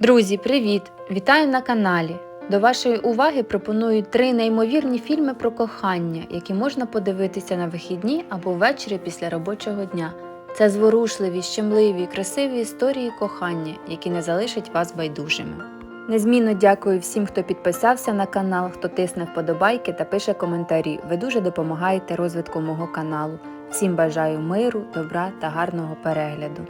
Друзі, привіт! Вітаю на каналі! До вашої уваги пропоную три неймовірні фільми про кохання, які можна подивитися на вихідні або ввечері після робочого дня. Це зворушливі, щемливі, красиві історії кохання, які не залишать вас байдужими. Незмінно дякую всім, хто підписався на канал, хто тисне вподобайки та пише коментарі. Ви дуже допомагаєте розвитку мого каналу. Всім бажаю миру, добра та гарного перегляду.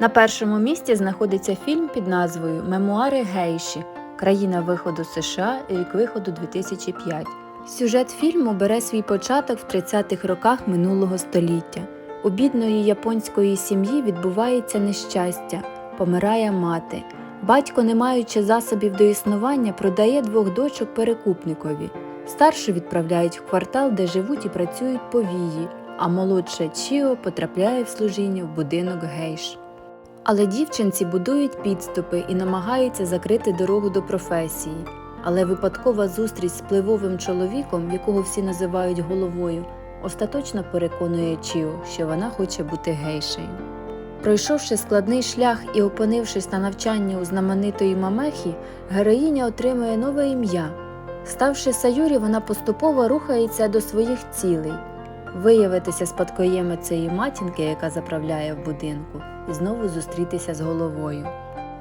На першому місці знаходиться фільм під назвою Мемуари Гейші. Країна виходу США, рік виходу 2005. Сюжет фільму бере свій початок в 30-х роках минулого століття. У бідної японської сім'ї відбувається нещастя, помирає мати. Батько, не маючи засобів до існування, продає двох дочок перекупникові. Старшу відправляють в квартал, де живуть і працюють повії, а молодша Чіо потрапляє в служіння в будинок гейш. Але дівчинці будують підступи і намагаються закрити дорогу до професії. Але випадкова зустріч з впливовим чоловіком, якого всі називають головою, остаточно переконує Чіо, що вона хоче бути гейшею. Пройшовши складний шлях і опинившись на навчанні у знаменитої Мамехі, героїня отримує нове ім'я. Ставши Саюрі, вона поступово рухається до своїх цілей виявитися спадкоємицею матінки, яка заправляє в будинку, і знову зустрітися з головою.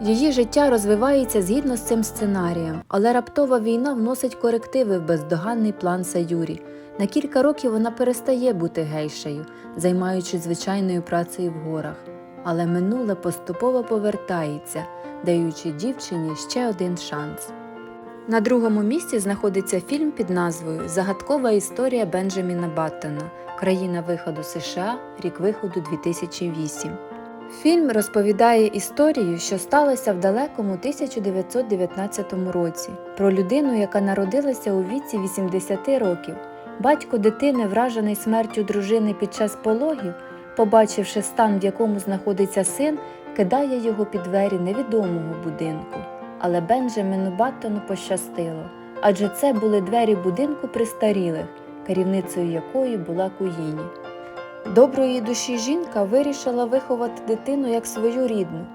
Її життя розвивається згідно з цим сценарієм, але раптова війна вносить корективи в бездоганний план Саюрі. На кілька років вона перестає бути гейшею, займаючись звичайною працею в горах, але минуле поступово повертається, даючи дівчині ще один шанс. На другому місці знаходиться фільм під назвою Загадкова історія Бенджаміна Баттона Країна виходу США, рік виходу 2008. Фільм розповідає історію, що сталася в далекому 1919 році, про людину, яка народилася у віці 80 років. Батько дитини, вражений смертю дружини під час пологів, побачивши стан, в якому знаходиться син, кидає його під двері невідомого будинку. Але Бенджаміну Баттону пощастило, адже це були двері будинку престарілих, керівницею якої була Куїні. Доброї душі жінка вирішила виховати дитину як свою рідну.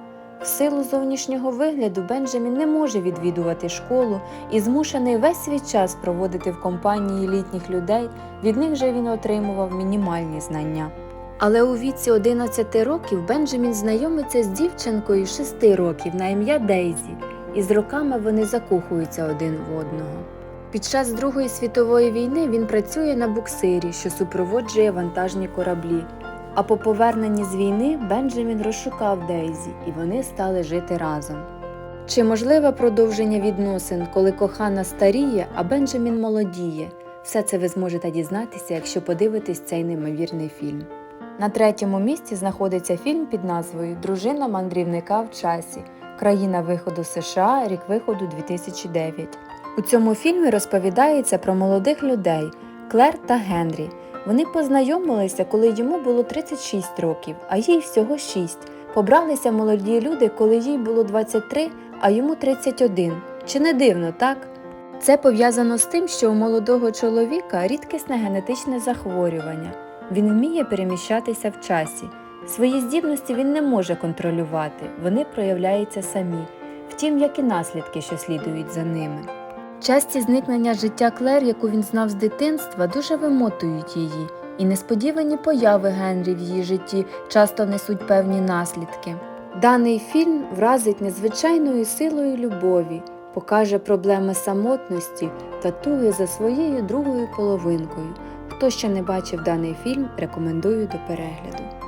В силу зовнішнього вигляду Бенджамін не може відвідувати школу і змушений весь свій час проводити в компанії літніх людей, від них же він отримував мінімальні знання. Але у віці 11 років Бенджамін знайомиться з дівчинкою 6 років на ім'я Дейзі, і з роками вони закохуються один в одного. Під час Другої світової війни він працює на буксирі, що супроводжує вантажні кораблі. А по поверненні з війни Бенджамін розшукав Дейзі, і вони стали жити разом. Чи можливе продовження відносин, коли кохана старіє, а Бенджамін молодіє? Все це ви зможете дізнатися, якщо подивитесь цей неймовірний фільм. На третьому місці знаходиться фільм під назвою Дружина мандрівника в часі. Країна виходу США, рік виходу 2009. У цьому фільмі розповідається про молодих людей Клер та Генрі. Вони познайомилися, коли йому було 36 років, а їй всього 6. Побралися молоді люди, коли їй було 23, а йому 31. Чи не дивно, так? Це пов'язано з тим, що у молодого чоловіка рідкісне генетичне захворювання. Він вміє переміщатися в часі. Свої здібності він не може контролювати, вони проявляються самі, втім, як і наслідки, що слідують за ними. Часті зникнення життя Клер, яку він знав з дитинства, дуже вимотують її, і несподівані появи Генрі в її житті часто несуть певні наслідки. Даний фільм вразить незвичайною силою любові, покаже проблеми самотності та туги за своєю другою половинкою. Хто ще не бачив даний фільм, рекомендую до перегляду.